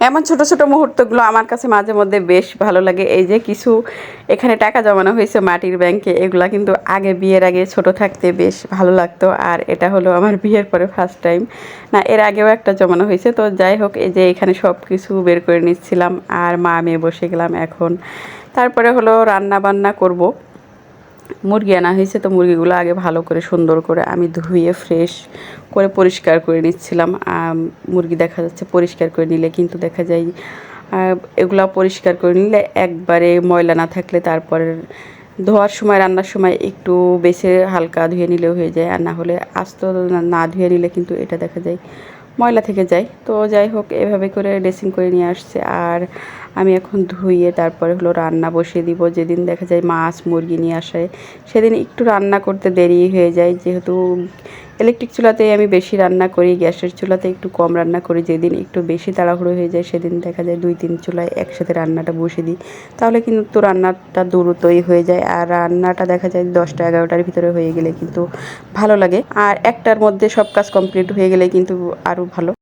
এমন ছোট ছোট মুহূর্তগুলো আমার কাছে মাঝে মধ্যে বেশ ভালো লাগে। এই যে কিছু এখানে টাকা জমানো হয়েছে মাটির ব্যাংকে এগুলা কিন্তু আগে বিয়ের আগে ছোট থাকতে বেশ ভালো লাগতো। আর এটা হলো আমার বিয়ের পরে ফার্স্ট টাইম না, এর আগেও একটা জমানো হয়েছে। তো যাই হোক, এই যে এখানে সব কিছু বের করে নিচ্ছিলাম। আর মা মেয়ে বসে গেলাম এখন। তারপরে হলো রান্না বান্না করব। মুরগি আনা হয়েছে, তো মুরগিগুলো আগে ভালো করে সুন্দর করে আমি ধুয়ে ফ্রেশ করে পরিষ্কার করে নিচ্ছিলাম। মুরগি দেখা যাচ্ছে পরিষ্কার করে নিলে কিন্তু দেখা যায় এগুলা পরিষ্কার করে নিলে একবারে ময়লা না থাকলে তারপরে ধোয়ার সময়, রান্নার সময় একটু বেছে হালকা ধুয়ে নিলেও হয়ে যায়। আর না হলে আস্ত না ধুয়ে নিলে কিন্তু এটা দেখা যায় ময়লা থেকে যায় তো যাই হোক, এভাবে করে ড্রেসিং করে নিয়ে আসছে। আর আমি এখন ধুইয়ে তারপরে হলো রান্না বসিয়ে দিব। যেদিন দেখা যায় মাছ, মুরগি নিয়ে আসে সেদিন একটু রান্না করতে দেরি হয়ে যায়। যেহেতু ইলেকট্রিক চুলাতেই আমি বেশি রান্না করি, গ্যাসের চুলাতে একটু কম রান্না করি, যেদিন একটু বেশি তাড়াহুড়ো হয়ে যায় সেদিন দেখা যায় দুই তিন চুলায় একসাথে রান্নাটা বসে দিই। তাহলে কিন্তু রান্নাটা দ্রুতই হয়ে যায় আর রান্নাটা দেখা যায় দশটা এগারোটার ভিতরে হয়ে গেলে কিন্তু ভালো লাগে। আর একটার মধ্যে সব কাজ কমপ্লিট হয়ে গেলে কিন্তু আরও ভালো।